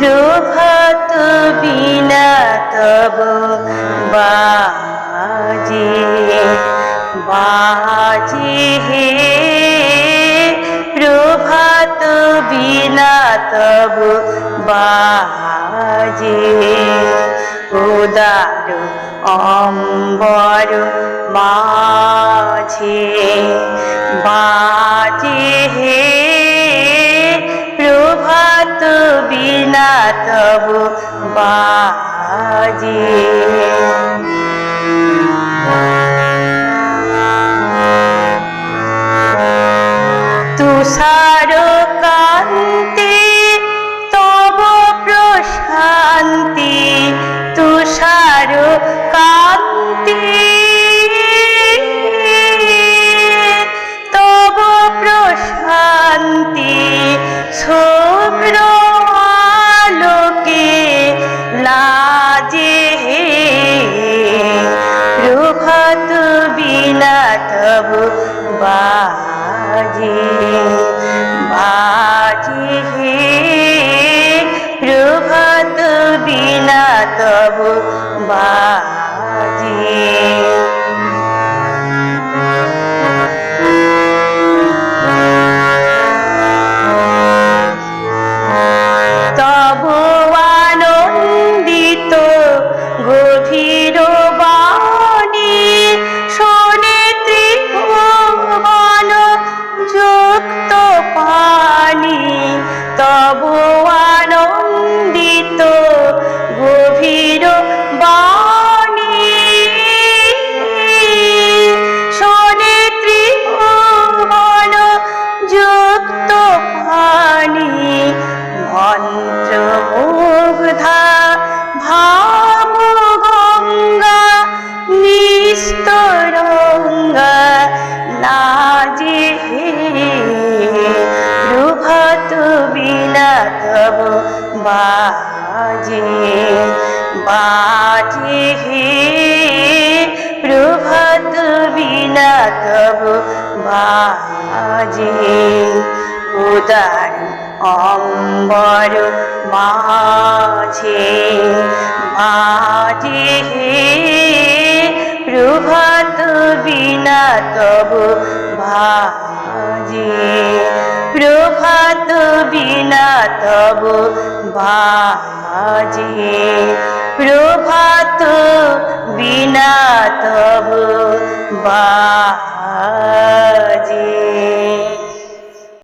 প্রভাত বিনা তব বাজে বাজে হে। প্রভাত বিনা তব বাজে উদার অম্বর মাঝে বাজে হে প্রভাত বিনা তব বাজে তুষার বাজে বাজে হে প্রভাত বিনা তব বাজে। বাজে বাজে প্রভাত বিনা তব বাজে। উদার অম্বর মাঝে বাজে প্রভাত বিনা তব ভাজে প্রভাত বিনা তব বাজে প্রভাত বিনা তব বাজে